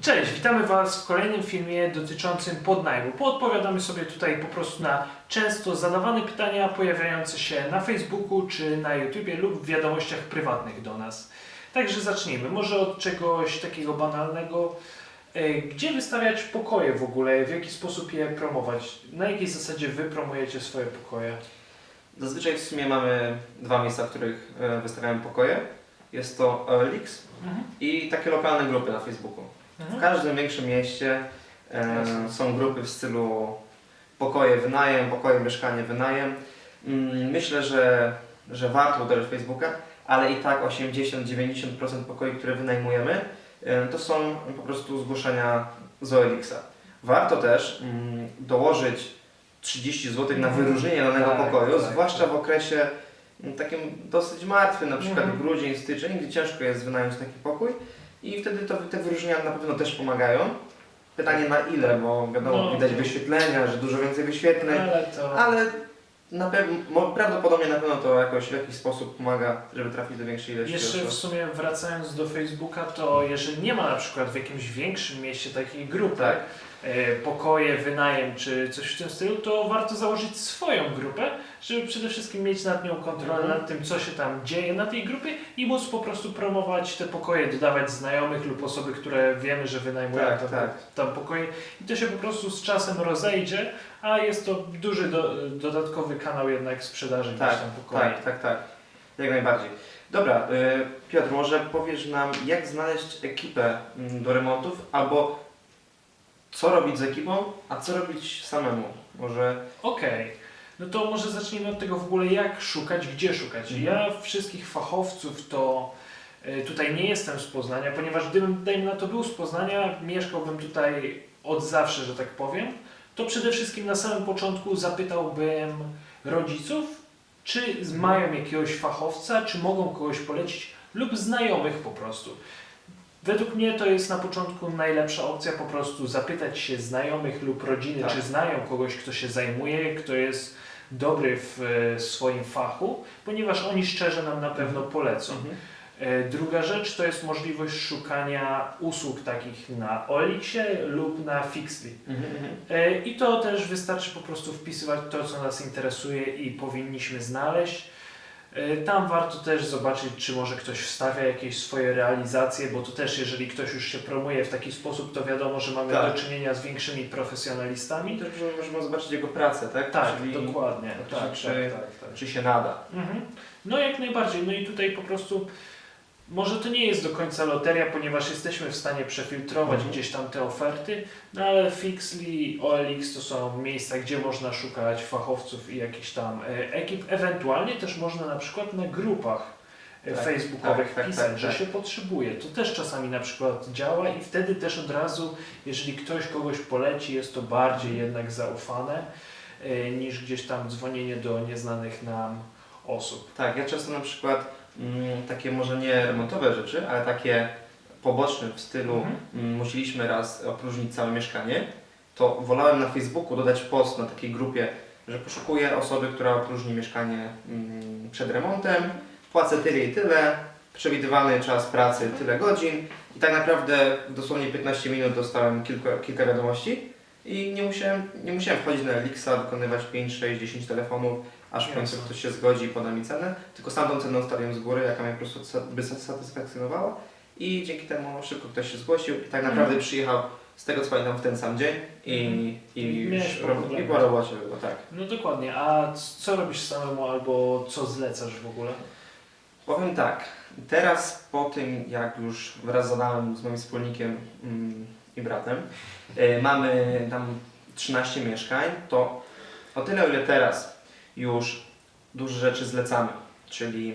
Cześć, witamy Was w kolejnym filmie dotyczącym podnajmu. Poodpowiadamy sobie tutaj po prostu na często zadawane pytania pojawiające się na Facebooku czy na YouTubie lub w wiadomościach prywatnych do nas. Także zacznijmy. Może od czegoś takiego banalnego. E, Gdzie wystawiać pokoje w ogóle? W jaki sposób je promować? Na jakiej zasadzie Wy promujecie swoje pokoje? Zazwyczaj w sumie mamy dwa miejsca, w których e, wystawiamy pokoje. Jest to OLX Mhm. i takie lokalne grupy na Facebooku. W Mhm. każdym większym mieście e, są grupy w stylu pokoje wynajem, pokoje mieszkanie wynajem. Mm, Myślę, że, że warto uderzyć w Facebooka, ale i tak 80-90% pokoi, które wynajmujemy, e, to są po prostu zgłoszenia z OLX-a. Warto też mm, dołożyć 30 zł na Mhm. wyróżnienie danego Tak, pokoju, tak, zwłaszcza tak. w okresie mm, takim dosyć martwym, na przykład Mhm. grudzień, styczeń, gdzie ciężko jest wynająć taki pokój i wtedy to, te wyróżnienia na pewno też pomagają. Pytanie na ile, bo wiadomo, No. widać wyświetlenia, że dużo więcej wyświetleń, Ale to... ale na pewno, prawdopodobnie na pewno to jakoś w jakiś sposób pomaga, żeby trafić do większej ilości Jeszcze w osób. sumie wracając do Facebooka, to jeżeli nie ma na przykład w jakimś większym mieście takiej grupy, Tak. E, pokoje, wynajem czy coś w tym stylu, to warto założyć swoją grupę, żeby przede wszystkim mieć nad nią kontrolę, Mhm. nad tym co się tam dzieje na tej grupie i móc po prostu promować te pokoje, dodawać znajomych lub osoby, które wiemy, że wynajmują Tak, tam, tak. tam pokoje i to się po prostu z czasem rozejdzie, a jest to duży do, dodatkowy kanał jednak sprzedaży Tak, tam pokoi. Tak, tak, tak. Jak najbardziej. Dobra, y, Piotr, może powiesz nam, jak znaleźć ekipę mm, do remontów, albo co robić z ekipą, a co robić samemu? Może Okej, no to może zacznijmy od tego w ogóle, jak szukać, gdzie szukać. Mhm. Ja wszystkich fachowców to y, tutaj nie jestem z Poznania, ponieważ gdybym, dajmy na to, był z Poznania, mieszkałbym tutaj od zawsze, że tak powiem, to przede wszystkim na samym początku zapytałbym rodziców, czy mają jakiegoś fachowca, czy mogą kogoś polecić, lub znajomych po prostu. Według mnie to jest na początku najlepsza opcja, po prostu zapytać się znajomych lub rodziny, Tak. czy znają kogoś, kto się zajmuje, kto jest dobry w e, swoim fachu, ponieważ oni szczerze nam na pewno polecą. E, Druga rzecz to jest możliwość szukania usług takich na Olixie lub na Fixly. Mhm, mhm. E, I to też wystarczy po prostu wpisywać to, co nas interesuje i powinniśmy znaleźć. E, Tam warto też zobaczyć, czy może ktoś wstawia jakieś swoje realizacje, bo to też, jeżeli ktoś już się promuje w taki sposób, to wiadomo, że mamy Tak. do czynienia z większymi profesjonalistami. też możemy- zobaczyć jego pracę, tak? Tak, Czyli dokładnie. Tak, czy- tak, tak, tak. czy się nada. Mhm. No jak najbardziej. No i tutaj po prostu może to nie jest do końca loteria, ponieważ jesteśmy w stanie przefiltrować Mhm. gdzieś tam te oferty, no ale Fixly, OLX to są miejsca, gdzie można szukać fachowców i jakichś tam e, ekip. Ewentualnie też można na przykład na grupach e, Tak, facebookowych tak, tak, pisać, tak, że tak. się potrzebuje. To też czasami na przykład działa i wtedy też od razu, jeżeli ktoś kogoś poleci, jest to bardziej jednak zaufane e, niż gdzieś tam dzwonienie do nieznanych nam osób. Tak, ja często na przykład takie może nie remontowe rzeczy, ale takie poboczne w stylu Mhm. mm, musieliśmy raz opróżnić całe mieszkanie, to wolałem na Facebooku dodać post na takiej grupie, że poszukuję osoby, która opróżni mieszkanie mm, przed remontem, płacę tyle i tyle, przewidywany czas pracy tyle godzin i tak naprawdę w dosłownie 15 minut dostałem kilka, kilka wiadomości i nie musiałem, nie musiałem wchodzić na Elixa, wykonywać 5, 6, 10 telefonów, aż w końcu ktoś się zgodzi i poda mi cenę, tylko sam tą cenę ustaliłem z góry, jaka mnie po prostu by satysfakcjonowała i dzięki temu szybko ktoś się zgłosił i tak naprawdę Mhm. przyjechał z tego co pamiętam w ten sam dzień i, Mhm. i, już rob- i po robocie było, tak. No dokładnie, a co robisz samemu albo co zlecasz w ogóle? Powiem tak, teraz po tym jak już wraz z Adamem, z moim wspólnikiem mm, i bratem, e, mamy tam 13 mieszkań, to o tyle o ile teraz już duże rzeczy zlecamy, czyli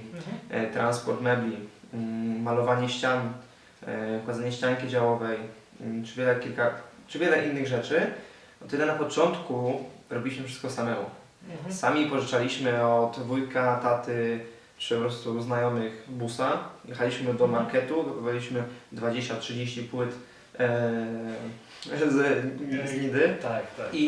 e, transport mebli, mm, malowanie ścian, e, kładzenie ścianki działowej, mm, czy wiele, kilka, czy wiele innych rzeczy, o tyle na początku robiliśmy wszystko samemu. Mhm. Sami pożyczaliśmy od wujka, taty, czy po prostu znajomych busa. Jechaliśmy do marketu, kupowaliśmy 20-30 płyt z, z Nidy. Tak, tak. I,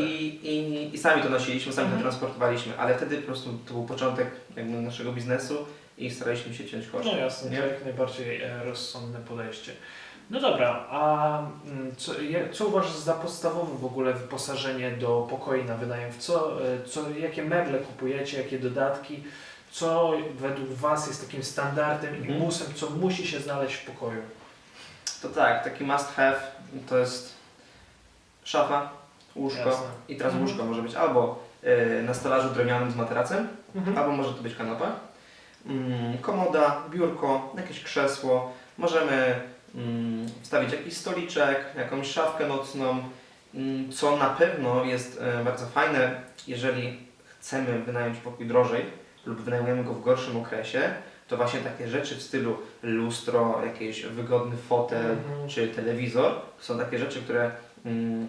i, I sami to nosiliśmy, sami Mhm. to transportowaliśmy, ale wtedy po prostu to był początek jakby naszego biznesu i staraliśmy się ciąć tak. koszty. No jasne, nie? to jak najbardziej e, rozsądne podejście. No dobra, a mm, Co, co uważasz za podstawowe w ogóle wyposażenie do pokoi na wynajem? Co, e, co, jakie meble kupujecie, jakie dodatki? Co według Was jest takim standardem i Mhm. musem, co musi się znaleźć w pokoju? To tak, taki must have to jest szafa, łóżko Jasne. i teraz Mhm. łóżko może być albo y, na stelażu drewnianym z materacem, Mhm. albo może to być kanapa, mm, komoda, biurko, jakieś krzesło, możemy mm, wstawić jakiś stoliczek, jakąś szafkę nocną, mm, co na pewno jest e, bardzo fajne, jeżeli chcemy wynająć pokój drożej lub wynajmujemy go w gorszym okresie, to właśnie takie rzeczy w stylu lustro, jakiś wygodny fotel Mhm. czy telewizor są takie rzeczy, które mm,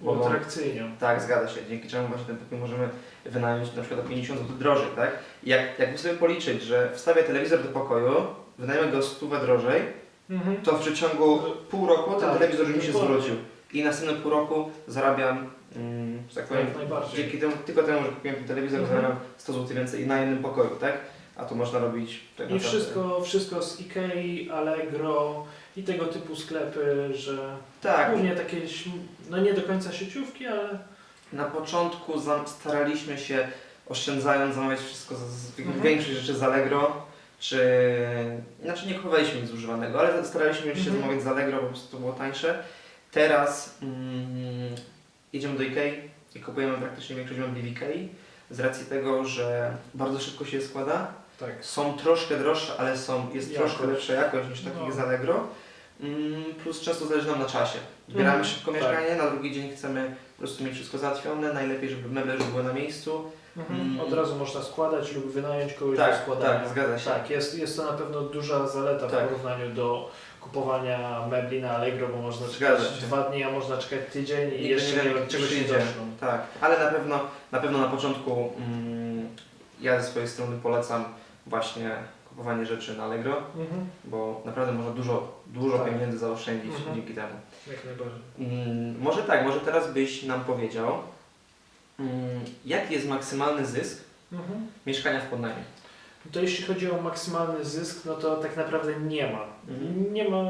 mogą Uatrakcyjnią. tak, zgadza się. Dzięki czemu właśnie ten pokój możemy wynająć na przykład o 50 zł drożej, tak? I jak, jakby sobie policzyć, że wstawię telewizor do pokoju, wynajmę go stówę drożej, Mhm. to w przeciągu pół roku ten Tak, telewizor już mi się dokładnie. zwrócił. I następne pół roku zarabiam, mm, że tak powiem, najbardziej. dzięki temu, tylko temu, że kupiłem ten telewizor, Mhm. zarabiam 100 zł więcej na jednym pokoju, tak? A tu można robić tak I wszystko, wszystko z Ikei, Allegro i tego typu sklepy, że Tak, głównie takie, no nie do końca sieciówki, ale Na początku staraliśmy się oszczędzając zamawiać wszystko, z, Mhm. większość rzeczy z Allegro, czy... Znaczy nie kupowaliśmy nic używanego, ale staraliśmy się Mhm. zamawiać z Allegro, po prostu to było tańsze. Teraz mm, idziemy do Ikei i kupujemy praktycznie większość mebli w Ikei z racji tego, że bardzo szybko się je składa. Tak. Są troszkę droższe, ale są, jest Jakość. troszkę lepsza jakość niż takich No. z Allegro. Mm, plus często zależy nam na czasie. Zbieramy Mhm. szybko Tak. mieszkanie, na drugi dzień chcemy po prostu mieć wszystko załatwione, najlepiej, żeby meble już były na miejscu. Mhm. Mm. Od razu można składać lub wynająć kogoś do Tak, składania. tak, zgadza się. Tak, jest, jest to na pewno duża zaleta Tak. w porównaniu do kupowania mebli na Allegro, bo można Zgadza czekać się. dwa dni, a można czekać tydzień i Nigdy jeszcze nie wiem, czegoś nie doszło. Tak, ale na pewno na, pewno na początku mm, ja ze swojej strony polecam właśnie kupowanie rzeczy na Allegro, Mhm. bo naprawdę można dużo, dużo Tak. pieniędzy zaoszczędzić Mhm. dzięki temu. Jak najbardziej. Mm, może tak, może teraz byś nam powiedział, mm, jaki jest maksymalny zysk Mhm. mieszkania w podnajmie? To jeśli chodzi o maksymalny zysk, no to tak naprawdę nie ma. Mhm. Nie ma.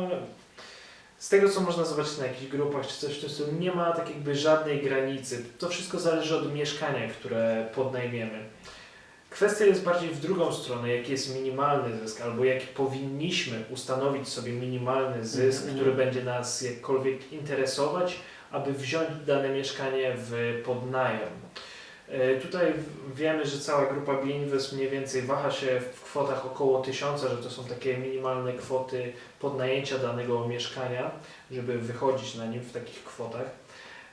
Z tego co można zobaczyć na jakichś grupach czy coś w tym stylu, nie ma tak jakby żadnej granicy. To wszystko zależy od mieszkania, które podnajmiemy. Kwestia jest bardziej w drugą stronę, jaki jest minimalny zysk, albo jaki powinniśmy ustanowić sobie minimalny zysk, Mhm. który będzie nas jakkolwiek interesować, aby wziąć dane mieszkanie w podnajem. E, Tutaj wiemy, że cała grupa Binvest mniej więcej waha się w kwotach około 1000, że to są takie minimalne kwoty podnajęcia danego mieszkania, żeby wychodzić na nim w takich kwotach.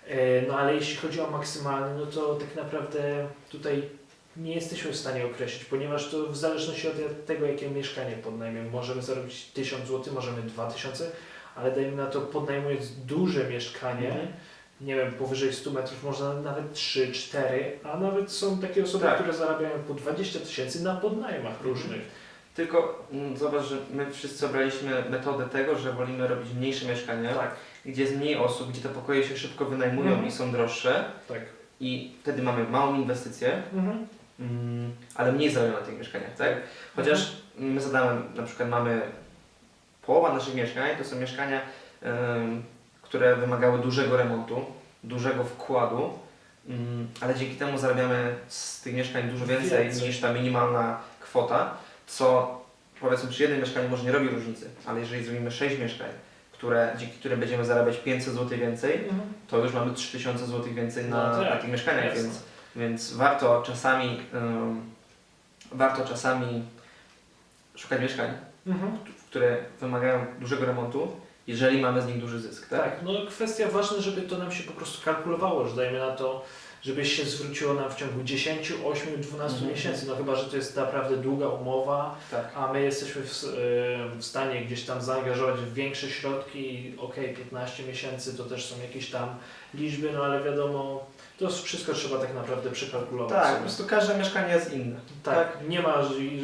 E, No ale jeśli chodzi o maksymalny, no to tak naprawdę tutaj nie jesteśmy w stanie określić, ponieważ to w zależności od tego, jakie mieszkanie podnajmiemy, możemy zarobić 1000 zł, możemy 2000, ale dajmy na to podnajmując duże mieszkanie, Mhm. nie wiem, powyżej 100 metrów można nawet 3, 4, a nawet są takie osoby, Tak. które zarabiają po 20 tysięcy na podnajmach Mhm. różnych. Tylko mm, zobacz, że my wszyscy obraliśmy metodę tego, że wolimy robić mniejsze mieszkania, Tak, gdzie jest mniej osób, gdzie te pokoje się szybko wynajmują Mhm. i są droższe tak. i wtedy mamy małą inwestycję, Mhm. mm, ale mniej zarabiamy na tych mieszkaniach, tak? Chociaż my zadamy, na przykład mamy połowa naszych mieszkań to są mieszkania, które wymagały dużego remontu, dużego wkładu, mm, ale dzięki temu zarabiamy z tych mieszkań dużo więcej, niż ta minimalna kwota, co powiedzmy przy jednym mieszkaniu może nie robi różnicy, ale jeżeli zrobimy 6 mieszkań, które, dzięki którym będziemy zarabiać 500 zł więcej, Mhm. to już mamy 3000 zł więcej na, No tak, na tych mieszkaniach, więc, więc warto czasami ym, warto czasami szukać mieszkań, Mhm. które wymagają dużego remontu, jeżeli mamy z nich duży zysk, tak? Tak, no kwestia ważna, żeby to nam się po prostu kalkulowało, że dajmy na to, żeby się zwróciło nam w ciągu 10, 8, 12 Mhm. miesięcy, no chyba, że to jest naprawdę długa umowa, Tak. a my jesteśmy w, w stanie gdzieś tam zaangażować w większe środki, ok, 15 miesięcy to też są jakieś tam liczby, no ale wiadomo, to wszystko trzeba tak naprawdę przekalkulować Tak, po sobie. prostu każde mieszkanie jest inne. Tak, nie ma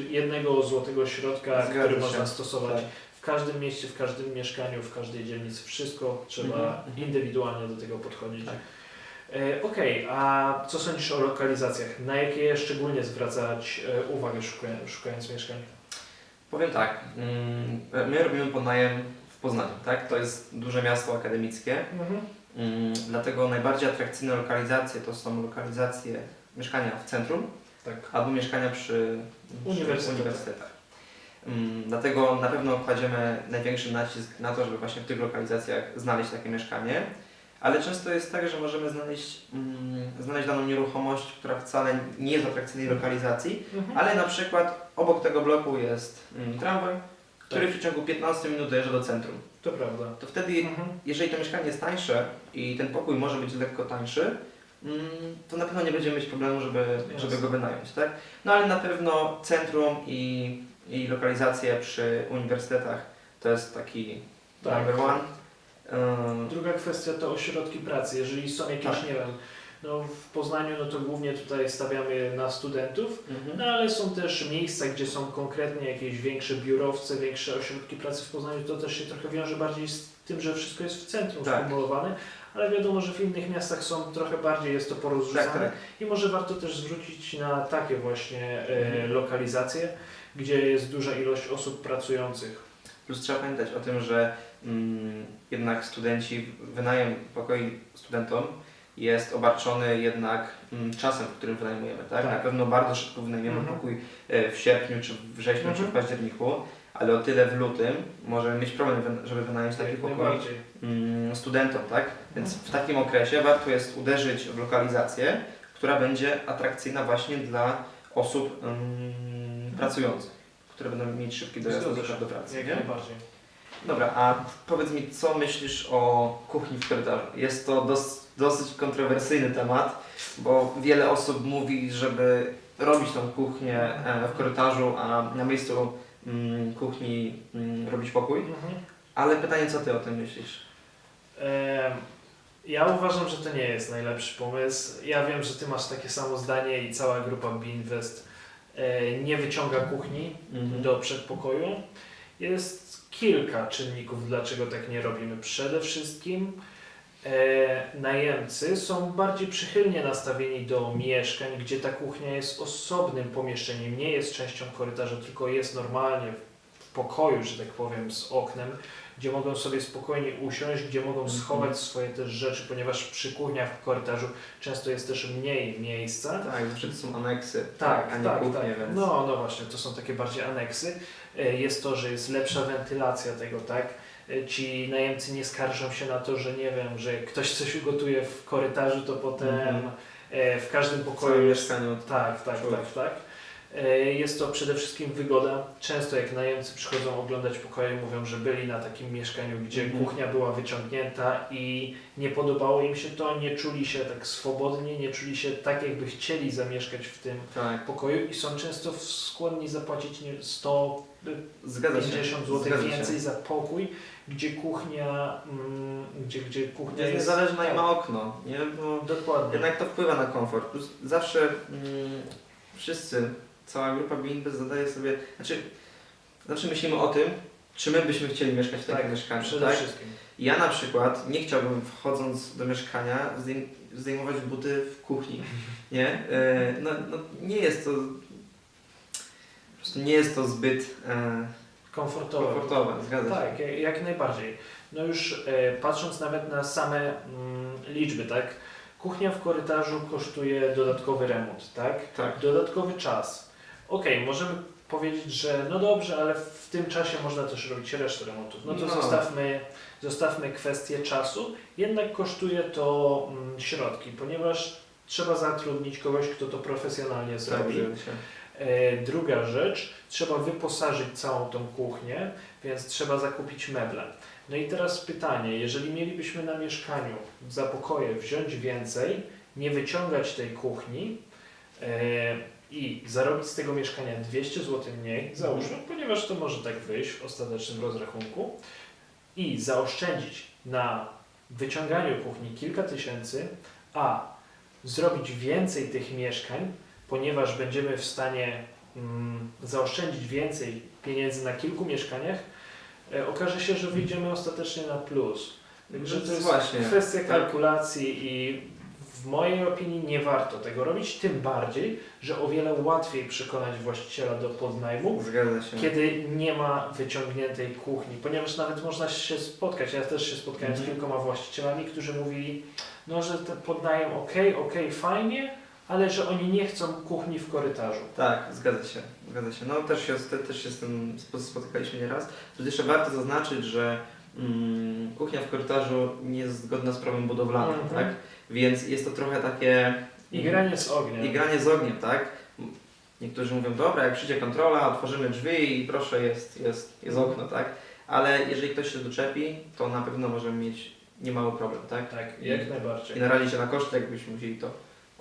jednego złotego środka, Zgadza który się. można stosować Tak. w każdym mieście, w każdym mieszkaniu, w każdej dzielnicy. Wszystko trzeba Mhm, mhm. indywidualnie do tego podchodzić. Tak. E, Okej, a co sądzisz o lokalizacjach? Na jakie szczególnie zwracać e, uwagę szukając, szukając mieszkań? Powiem tak, mm, my robimy podnajem w Poznaniu, tak? To jest duże miasto akademickie, Mhm. mm, dlatego najbardziej atrakcyjne lokalizacje to są lokalizacje mieszkania w centrum Tak. albo mieszkania przy, przy Uniwersytetach. uniwersytetach. Mm, Dlatego na pewno kładziemy największy nacisk na to, żeby właśnie w tych lokalizacjach znaleźć takie mieszkanie. Ale często jest tak, że możemy znaleźć, mm, znaleźć daną nieruchomość, która wcale nie jest w atrakcyjnej lokalizacji, Mhm. ale na przykład obok tego bloku jest mm, tramwaj, który Tak. w przeciągu 15 minut dojeżdża do centrum. To prawda. To wtedy, Mhm. jeżeli to mieszkanie jest tańsze i ten pokój może być lekko tańszy, mm, to na pewno nie będziemy mieć problemu, żeby, Jasne. żeby go wynająć, tak? No ale na pewno centrum i, i lokalizacje przy uniwersytetach to jest taki Tak. number one. Ym, Druga kwestia to ośrodki pracy. Jeżeli są jakieś, Tak. nie wiem, no w Poznaniu, no to głównie tutaj stawiamy na studentów, mhm. no ale są też miejsca, gdzie są konkretnie jakieś większe biurowce, większe ośrodki pracy w Poznaniu. To też się trochę wiąże bardziej z tym, że wszystko jest w centrum Tak. sformułowane, ale wiadomo, że w innych miastach są trochę bardziej, jest to porozrzucane. Tak, tak. I może warto też zwrócić na takie właśnie e, Mhm. lokalizacje, gdzie jest duża ilość osób pracujących. Plus trzeba pamiętać o tym, że mm, jednak studenci, wynajem pokoi studentom jest obarczony jednak mm, czasem, w którym wynajmujemy. Tak? Tak. Na pewno bardzo szybko wynajmiemy Mhm. pokój e, w sierpniu, czy w wrześniu, czy Mhm. w październiku, ale o tyle w lutym możemy mieć problem, żeby wynająć taki pokój mm, studentom. Tak? Więc w takim okresie warto jest uderzyć w lokalizację, która będzie atrakcyjna właśnie dla osób mm, pracujących, które będą mieć szybki dojazd do, do pracy. Jak nie? najbardziej. Dobra, a powiedz mi, co myślisz o kuchni w korytarzu? Jest to dos, dosyć kontrowersyjny temat, bo wiele osób mówi, żeby robić tą kuchnię e, w korytarzu, a na miejscu mm, kuchni mm, robić pokój. Mhm. Ale pytanie, co ty o tym myślisz? Ja uważam, że to nie jest najlepszy pomysł. Ja wiem, że Ty masz takie samo zdanie i cała grupa Binvest nie wyciąga kuchni do przedpokoju. Jest kilka czynników, dlaczego tak nie robimy. Przede wszystkim e, najemcy są bardziej przychylnie nastawieni do mieszkań, gdzie ta kuchnia jest osobnym pomieszczeniem, nie jest częścią korytarza, tylko jest normalnie pokoju, że tak powiem, z oknem, gdzie mogą sobie spokojnie usiąść, gdzie mogą Mhm. schować swoje też rzeczy, ponieważ przy kuchniach w korytarzu często jest też mniej miejsca. Tak, to są aneksy, Tak, a nie tak, kuchnie, tak. więc... No, no właśnie, to są takie bardziej aneksy. E, Jest to, że jest lepsza wentylacja tego, tak? E, Ci najemcy nie skarżą się na to, że nie wiem, że ktoś coś ugotuje w korytarzu, to potem Mhm. e, w każdym pokoju jest mieszkaniu. tak, tak, tak, tak. E, Jest to przede wszystkim wygoda. Często jak najemcy przychodzą oglądać pokoje, mówią, że byli na takim mieszkaniu, gdzie Mhm. kuchnia była wyciągnięta i nie podobało im się to, nie czuli się tak swobodnie, nie czuli się tak, jakby chcieli zamieszkać w tym Tak, pokoju i są często skłonni zapłacić nie, 150 zgadza się. zł Zgadza się. więcej za pokój, gdzie kuchnia, mm, gdzie, gdzie kuchnia Jest jest... niezależna i tak, ma okno, nie? Dokładnie. Jednak to wpływa na komfort. Plus zawsze mm, wszyscy, cała grupa Binbest zadaje sobie, znaczy zawsze myślimy o tym, czy my byśmy chcieli mieszkać w takim Tak, mieszkaniu, Przede tak? wszystkim. Ja na przykład nie chciałbym wchodząc do mieszkania zdejm zdejmować buty w kuchni, nie? E, no, no nie jest to, po prostu nie jest to zbyt e, Komfortowe. komfortowe, zgadza się. Tak, jak, jak najbardziej. No już e, patrząc nawet na same mm, liczby, tak? Kuchnia w korytarzu kosztuje dodatkowy remont, tak? Tak. Dodatkowy czas. Okej, możemy powiedzieć, że no dobrze, ale w tym czasie można też robić resztę remontów. No to No. Zostawmy, zostawmy kwestię czasu. Jednak kosztuje to mm, środki, ponieważ trzeba zatrudnić kogoś, kto to profesjonalnie Tak, zrobi. E, Druga rzecz, trzeba wyposażyć całą tą kuchnię, więc trzeba zakupić meble. No i teraz pytanie, jeżeli mielibyśmy na mieszkaniu za pokoje wziąć więcej, nie wyciągać tej kuchni e, i zarobić z tego mieszkania 200 zł mniej, załóżmy, ponieważ to może tak wyjść w ostatecznym rozrachunku, i zaoszczędzić na wyciąganiu kuchni kilka tysięcy, a zrobić więcej tych mieszkań, ponieważ będziemy w stanie mm, zaoszczędzić więcej pieniędzy na kilku mieszkaniach, e, okaże się, że wyjdziemy ostatecznie na plus. Także to Więc jest właśnie, kwestia tak. kalkulacji i mojej opinii nie warto tego robić, tym bardziej, że o wiele łatwiej przekonać właściciela do podnajmu, kiedy nie ma wyciągniętej kuchni, ponieważ nawet można się spotkać, ja też się spotkałem z Mhm. kilkoma właścicielami, którzy mówili, no że te podnajem ok, ok, fajnie, ale że oni nie chcą kuchni w korytarzu. Tak, zgadza się, zgadza się. No też się, te- też się z tym spo- spotykaliśmy nieraz. Tu jeszcze warto zaznaczyć, że mm, kuchnia w korytarzu nie jest zgodna z prawem budowlanym, Mhm. tak? Więc jest to trochę takie... I granie z ogniem. I granie z ogniem, tak? Niektórzy mówią, dobra, jak przyjdzie kontrola, otworzymy drzwi i proszę, jest, jest, jest okno, tak? Ale jeżeli ktoś się doczepi, to na pewno możemy mieć niemały problem, tak? Tak, jak najbardziej. I narazi się na koszty, jakbyśmy musieli to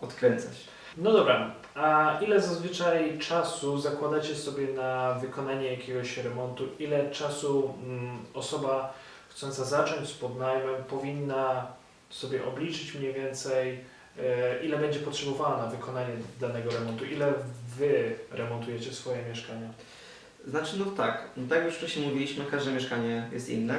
odkręcać. No dobra, a ile zazwyczaj czasu zakładacie sobie na wykonanie jakiegoś remontu? Ile czasu mm, osoba chcąca zacząć z podnajmem powinna sobie obliczyć mniej więcej, e, ile będzie potrzebowała na wykonanie danego remontu? Ile wy remontujecie swoje mieszkania? Znaczy, no tak, no tak jak już wcześniej mówiliśmy, każde mieszkanie jest inne.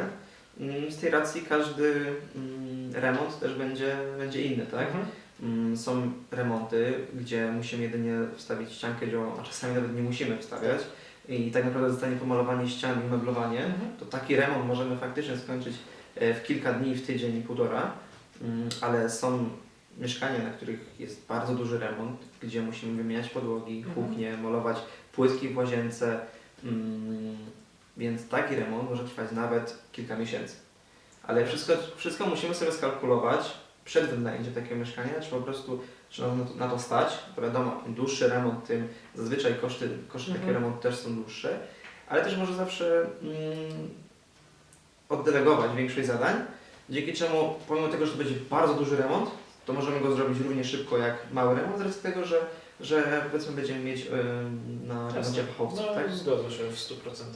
Mm, Z tej racji każdy mm, remont też będzie, będzie inny, tak? Mhm. Mm, Są remonty, gdzie musimy jedynie wstawić ściankę a czasami nawet nie musimy wstawiać i tak naprawdę zostanie pomalowanie ścian i meblowanie. Mhm. To taki remont możemy faktycznie skończyć e, w kilka dni, w tydzień, półtora, Mm, ale są mieszkania, na których jest bardzo duży remont, gdzie musimy wymieniać podłogi, Mhm. kuchnię, malować płytki w łazience, mm, więc taki remont może trwać nawet kilka miesięcy. Ale wszystko, wszystko musimy sobie skalkulować przed wynajęciem takiego mieszkania, czy po prostu trzeba na to, na to stać. To wiadomo, im dłuższy remont, tym zazwyczaj koszty, koszty Mhm. takiego remontu też są dłuższe, ale też może zawsze mm, oddelegować większość zadań, dzięki czemu pomimo tego, że to będzie bardzo duży remont, to możemy go zrobić równie szybko jak mały remont, z racji tego, że, że powiedzmy będziemy mieć ym, na remoncie fachowców. No, tak? zgodzę się w 100%.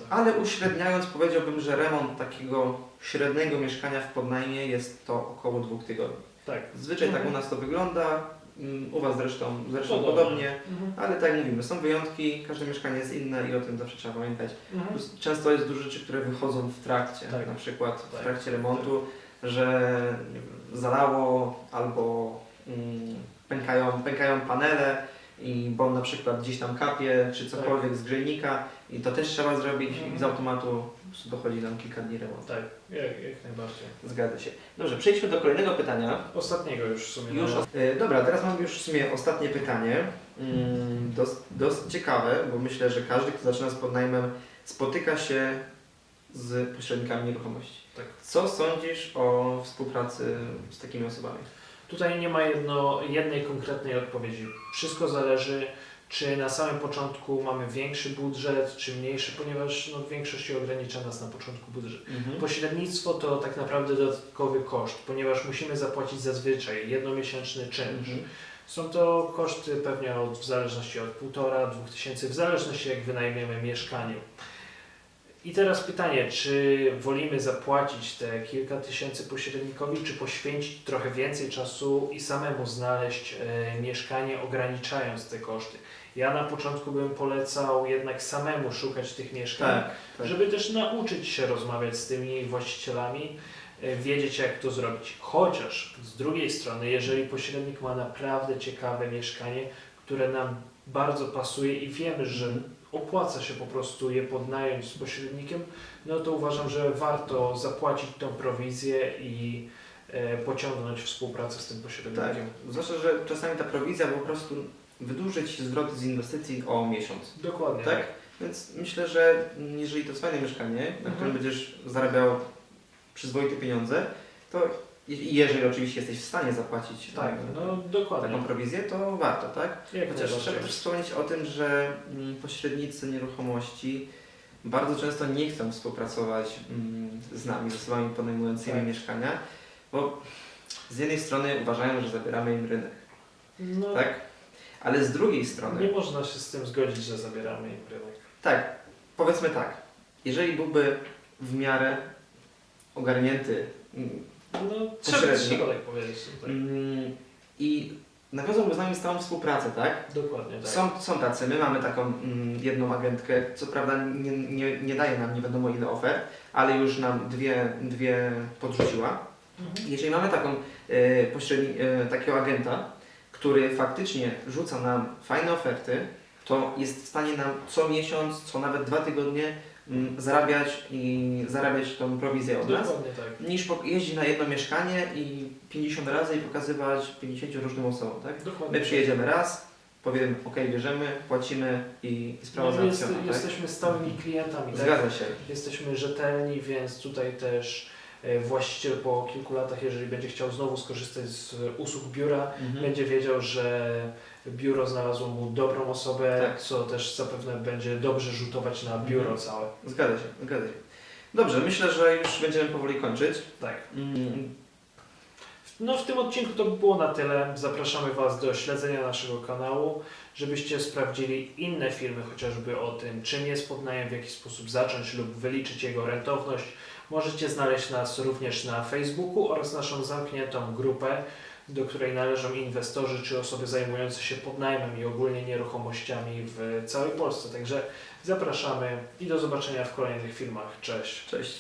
Ale uśredniając powiedziałbym, że remont takiego średniego mieszkania w podnajmie jest to około dwóch tygodni. Tak. Zwyczaj tak u Mhm. nas to wygląda, ym, u Was zresztą, zresztą Podobnie. podobnie, Mhm. ale tak jak mówimy, są wyjątki, każde mieszkanie jest inne i o tym zawsze trzeba pamiętać. Mhm. Często jest dużo rzeczy, które wychodzą w trakcie, Tak. na przykład w Tak. trakcie remontu, że zalało albo mm, pękają, pękają panele, i bo na przykład gdzieś tam kapie, czy cokolwiek z grzejnika i to też trzeba zrobić Mhm. i z automatu po prostu dochodzi nam kilka dni remontu. Tak, jak, jak najbardziej. Zgadza się. Dobrze, przejdźmy do kolejnego pytania. Ostatniego już w sumie. Już, no. e, dobra, teraz mam już w sumie ostatnie pytanie. Mm, dosyć ciekawe, bo myślę, że każdy, kto zaczyna z podnajmem, spotyka się z pośrednikami nieruchomości. Tak. Co sądzisz o współpracy z takimi osobami? Tutaj nie ma jedno, jednej konkretnej odpowiedzi. Wszystko zależy, czy na samym początku mamy większy budżet, czy mniejszy, ponieważ no, w większości ogranicza nas na początku budżet. Pośrednictwo to tak naprawdę dodatkowy koszt, ponieważ musimy zapłacić zazwyczaj jednomiesięczny czynsz. Mhm. Są to koszty pewnie od, w zależności od półtora, dwóch tysięcy, w zależności jak wynajmiemy mieszkanie. I teraz pytanie, czy wolimy zapłacić te kilka tysięcy pośrednikowi, czy poświęcić trochę więcej czasu i samemu znaleźć e, mieszkanie, ograniczając te koszty? Ja na początku bym polecał jednak samemu szukać tych mieszkań, Tak, tak. żeby też nauczyć się rozmawiać z tymi właścicielami, e, wiedzieć jak to zrobić. Chociaż z drugiej strony, jeżeli pośrednik ma naprawdę ciekawe mieszkanie, które nam bardzo pasuje i wiemy, że opłaca się po prostu je podnająć z pośrednikiem, no to uważam, że warto zapłacić tą prowizję i e, pociągnąć współpracę z tym Tak, pośrednikiem. zwłaszcza, że czasami ta prowizja po prostu wydłużyć zwrot z inwestycji o miesiąc. Dokładnie. Tak? Więc myślę, że jeżeli to jest fajne mieszkanie, na Mhm. którym będziesz zarabiał przyzwoite pieniądze, to i jeżeli oczywiście jesteś w stanie zapłacić Tak, e, no dokładnie. taką prowizję, to warto, tak? Jak Chociaż trzeba też wspomnieć o tym, że mm, pośrednicy nieruchomości bardzo często nie chcą współpracować mm, z nami, z osobami podejmującymi Tak. mieszkania, bo z jednej strony uważają, że zabieramy im rynek, No, tak? Ale z drugiej strony, nie można się z tym zgodzić, że zabieramy im rynek. tak, powiedzmy tak, jeżeli byłby w miarę ogarnięty mm, No, trzeba, Pośrednik. trzeba tak powiedzieć. Mm, i nawiązałby z nami stałą współpracę, tak? Dokładnie tak. Są, są tacy, my mamy taką mm, jedną agentkę, co prawda nie, nie, nie daje nam nie wiadomo ile ofert, ale już nam dwie, dwie podrzuciła. Jeżeli mamy taką e, pośredni, e, takiego agenta, który faktycznie rzuca nam fajne oferty, to jest w stanie nam co miesiąc, co nawet dwa tygodnie zarabiać i zarabiać tą prowizję od nas, Dokładnie tak. niż jeździć na jedno mieszkanie i 50 razy i pokazywać 50 różnym osobom, tak? Dokładnie. My przyjedziemy raz, powiemy ok, bierzemy, płacimy i, sprawa No, jest, tak? Jesteśmy stałymi klientami, tak? Zgadza się. Jesteśmy rzetelni, więc tutaj też właściciel po kilku latach, jeżeli będzie chciał znowu skorzystać z usług biura, Mhm. będzie wiedział, że biuro znalazło mu dobrą osobę, Tak. co też zapewne będzie dobrze rzutować na biuro Mhm. całe. Zgadza się, zgadza się. Dobrze, myślę, że już będziemy powoli kończyć. Tak. Mm, No w tym odcinku to by było na tyle. Zapraszamy Was do śledzenia naszego kanału, żebyście sprawdzili inne filmy, chociażby o tym, czym jest podnajem, w jaki sposób zacząć lub wyliczyć jego rentowność. Możecie znaleźć nas również na Facebooku oraz naszą zamkniętą grupę, do której należą inwestorzy czy osoby zajmujące się podnajmem i ogólnie nieruchomościami w całej Polsce. Także zapraszamy i do zobaczenia w kolejnych filmach. Cześć! Cześć.